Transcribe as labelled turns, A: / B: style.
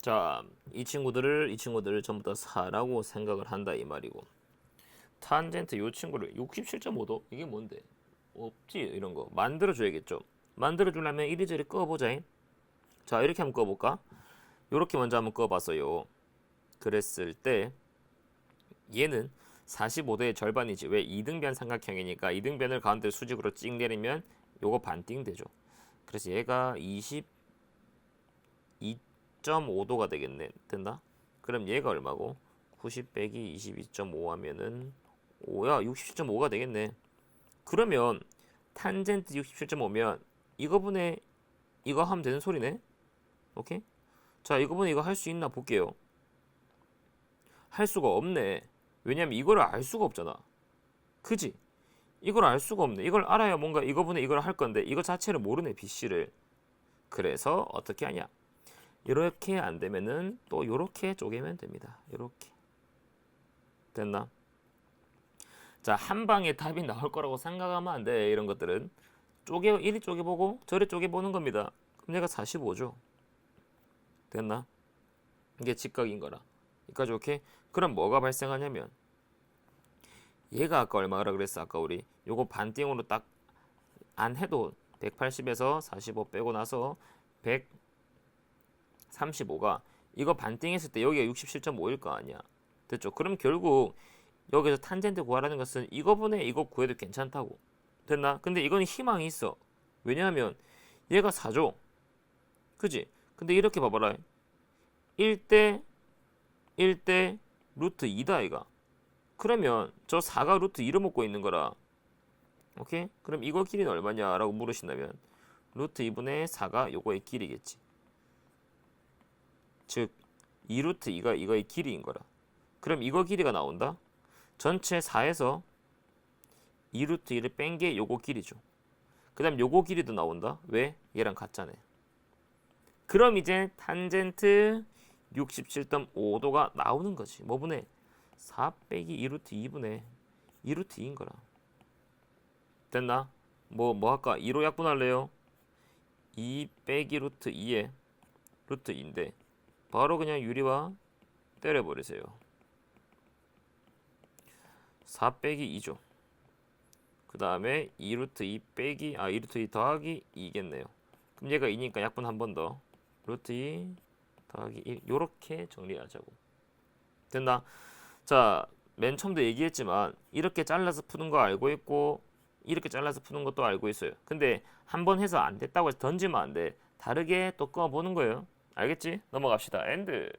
A: 자, 이 친구들을 이 친구들을 전부 다 4라고 생각을 한다 이 말이고. 탄젠트 요 친구를 67.5도 이게 뭔데? 없지 이런 거 만들어 줘야겠죠. 만들어 주려면 이리저리 꺼 보자. 자, 이렇게 한번 꺼 볼까? 요렇게 먼저 한번 꺼 봤어요. 그랬을 때 얘는 45도의 절반이지. 왜? 이등변 삼각형이니까 이등변을 가운데 수직으로 찍 내리면 요거 반띵 되죠. 그래서 얘가 22.5도가 되겠네. 된다? 그럼 얘가 얼마고? 90 빼기 22.5 하면은 5야 67.5가 되겠네. 그러면 탄젠트 67.5면 이거분의 이거 하면 되는 소리네. 오케이? 자, 이거분의 이거 할 수 있나 볼게요. 할 수가 없네. 왜냐면 이거를 알 수가 없잖아. 그지? 이걸 알 수가 없네. 이걸 알아야 뭔가 이거분의 이걸 할 건데 이거 자체를 모르네 BC를. 그래서 어떻게 하냐? 이렇게 안 되면은 또 이렇게 쪼개면 됩니다. 이렇게 됐나? 자, 한 방에 답이 나올 거라고 생각하면 안 돼. 이런 것들은 쪼개 이리 쪼개 보고 저리 쪼개 보는 겁니다. 그럼 얘가 45죠. 됐나? 이게 직각인 거라. 여기까지 오케이? 그럼 뭐가 발생하냐면 얘가 아까 얼마라 그랬어? 아까 우리 요거 반띵으로 딱 안 해도 180에서 45 빼고 나서 135가 이거 반띵했을 때 여기가 67.5일 거 아니야. 됐죠? 그럼 결국 여기서 탄젠트 구하라는 것은 이거분의 이거 구해도 괜찮다고. 됐나? 근데 이건 희망이 있어. 왜냐하면 얘가 4죠. 그지? 근데 이렇게 봐봐라. 1대 1대 루트 2다 이가. 그러면 저 4가 루트 2를 먹고 있는 거라. 오케이? 그럼 이거 길이는 얼마냐라고 물으신다면 루트 2분의 4가 요거의 길이겠지. 즉 2루트 2가 이거의 길이인 거라. 그럼 이거 길이가 나온다? 전체 4에서 2루트 2를 뺀게 요거 길이죠. 그 다음 요거 길이도 나온다. 왜? 얘랑 같잖아요. 그럼 이제 탄젠트 67.5도가 나오는 거지. 뭐분의 4 빼기 2루트 2분의 2루트 2인 거라. 됐나? 뭐, 뭐 할까? 2로 약분할래요? 2 빼기 루트 2에 루트 2인데 바로 그냥 유리와 때려버리세요. 4 빼기 2죠. 그 다음에 2루트 2 빼기 아 2루트 2 더하기 2겠네요. 그럼 얘가 2니까 약분 한 번 더. 루트 2 더하기 1 요렇게 정리하자고. 됐나? 자, 맨 처음도 얘기했지만 이렇게 잘라서 푸는 거 알고 있고 이렇게 잘라서 푸는 것도 알고 있어요. 근데 한 번 해서 안 됐다고 해서 던지면 안 돼. 다르게 또 꺼보는 거예요. 알겠지? 넘어갑시다. 엔드.